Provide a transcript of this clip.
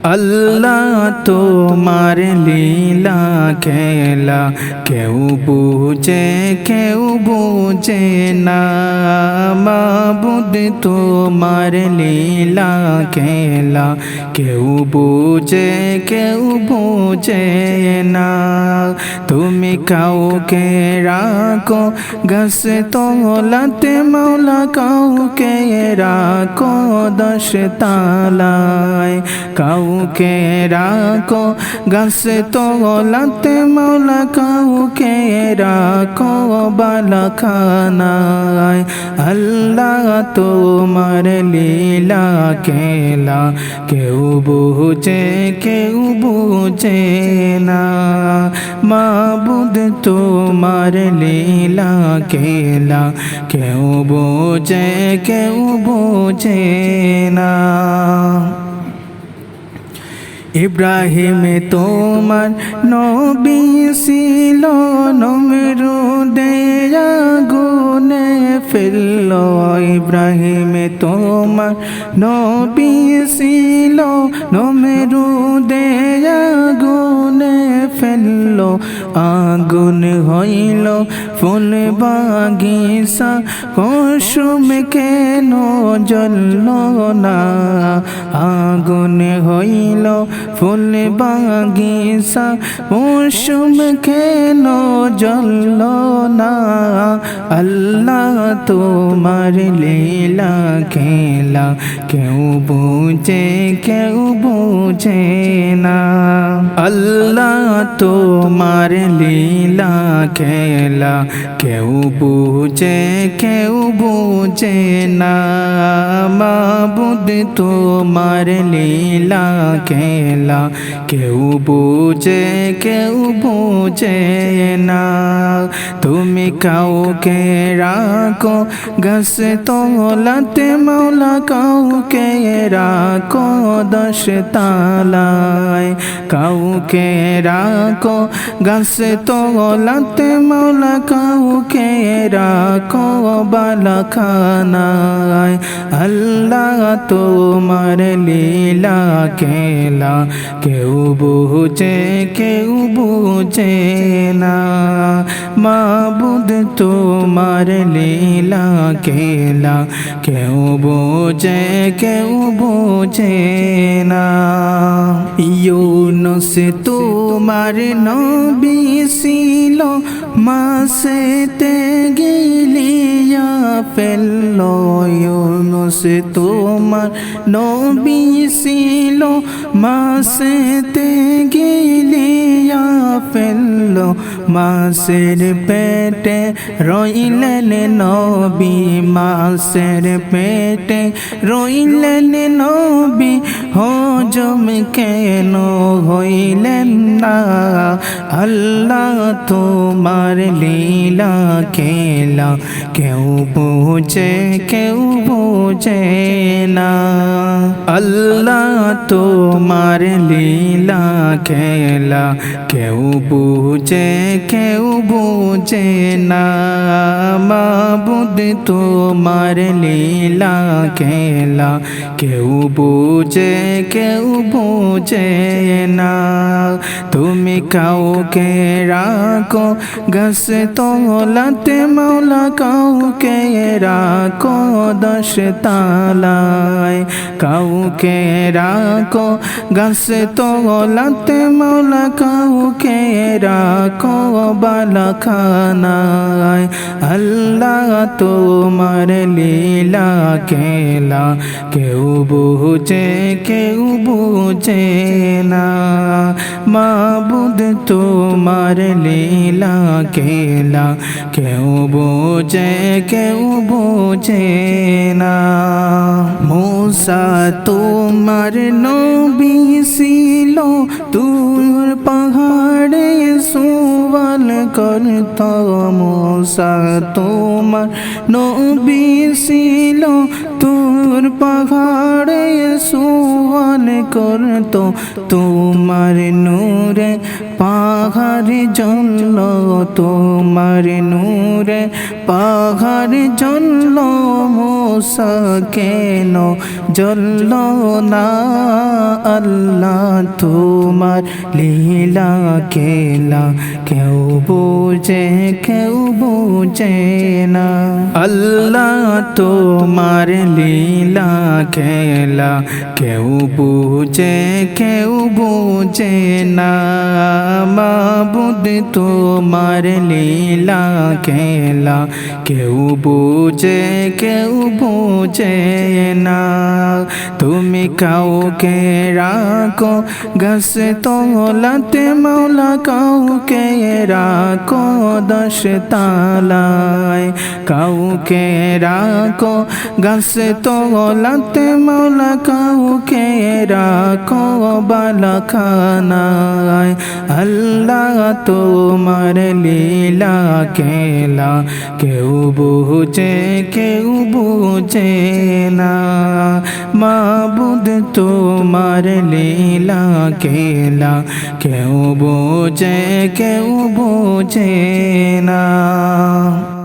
আল্লাহ তোমার লীলা খেলা কেউ বুঝে কেউ বুঝে না। মাবুদ তোমার লীলা খেলা কেউ বুঝে কেউ বুঝে না। তুমি কাউকে রাখো, গাছ তোলাতে মাওলা কাউকে রাখো, দশ তালায়। কাউকে রাখো, গাছ তোলাতে মাওলা কাউকে রাখো বালাখানায়। আল্লাহ তোমার লীলা খেলা, কেউ বুঝে কেউ বুঝে না। মাবুদ তোমার লীলা খেলা, কেউ বোঝে কেউ বোঝে না। ইব্রাহিম তোমার নবী ছিল নমরুদে আগুনে ফেলল ইব্রাহিম তোমার নবী ছিল। নমরুদে আগুনে ফেলল, আগুন হইল, ফুল বাগিসা কুসুম কেন জ্বলল না? আগুন হইল, ফুল বাগিসা কুসুম কেন জ্বলল না? আল্লাহ তোমার লীলা খেলা কেউ বুঝে কেউ বুঝে না। আল্লাহ তোমার লীলা খেলা। কেউ বুঝে কেউ বুঝে না। মাবুদ তোমার লীলা খেলা। কেউ বুঝে কেউ বুঝে না। তুমি কাউকে রাখো গাছ তোলাতে মাওলা কাউকে রাখো, দশ তালায়। কাউকে রাখো। গাছ তোলাতে মাওলা কাউকে রাখো। বালাখানায় আল্লাহ তোমার লীলা খেলা। কেউ বুঝে কেউ বুঝে না। মাবুদ তোমার লীলা খেলা। কেউ বোঝে কেউ বোঝে না। ইউনুস তোমার নবী ছিল মাসেতে গেলিয়া ফেলল ইউনুস তোমার নবী ছিল মাসেতে গিলিয়া ফেলল, মাসের পেটে রইলেন নবী, মাসের পেটে রইলেন নবী, হজম কেন হইলেন না? আল্লাহ তোমার লীলা খেলা কেউ বোঝে কেউ বোঝে না। আল্লাহ তোমার লীলা খেলা। কেউ বুঝে কেউ বুঝে না। মাবুদ, তোমার লীলা খেলা। কেউ বুঝে কেউ বুঝে না। তুমি কাউকে রাখো, গাছ তোলাতে মাওলা কাউকে রাখো, দশ তালায়। কাউকে রাখো গাছ তোলাতে মাওলা কাউকে রাখো, বালাখানায়। আল্লাহ তোমার লীলা খেলা, কেউ বুঝে কেউ বুঝে না। মাবুদ তোমার লীলা খেলা, কেউ বোঝে কেউ বোঝে না। মূসা তোমার নবী ছিল। তুর পাহাড়ে সুবাল করত মুসা তোমার নবী ছিল। তুর নূর পাহাড়ে সুহান করতো তোমার নূরে পাহাড় জল, তোমার নূরে পাহাড় জল মোসা কেন জল না? আল্লাহ তোমার লীলা কেলা, কেউ বোঝে কেউ বোঝে না। আল্লাহ তোমার লীলা খেলা, কেউ বুঝে কেউ বুঝে না। মাবুদ তোমার লীলা খেলা, কেউ বুঝে কেউ বুঝে না। তুমি কাউকে রাখো, গাছ তোলাতে, মাওলা কাউকে রাখো, দশ তালায়। কাউকে রাখো, গাছ তোলাতে মাওলা কাউকে রাখো বালাখানায়। আল্লাহ তোমার লীলা খেলা কেউ বুঝে কেউ বুঝে না। মাবুদ তোমার লীলা খেলা কেউ বোঝে কেউ বোঝে না।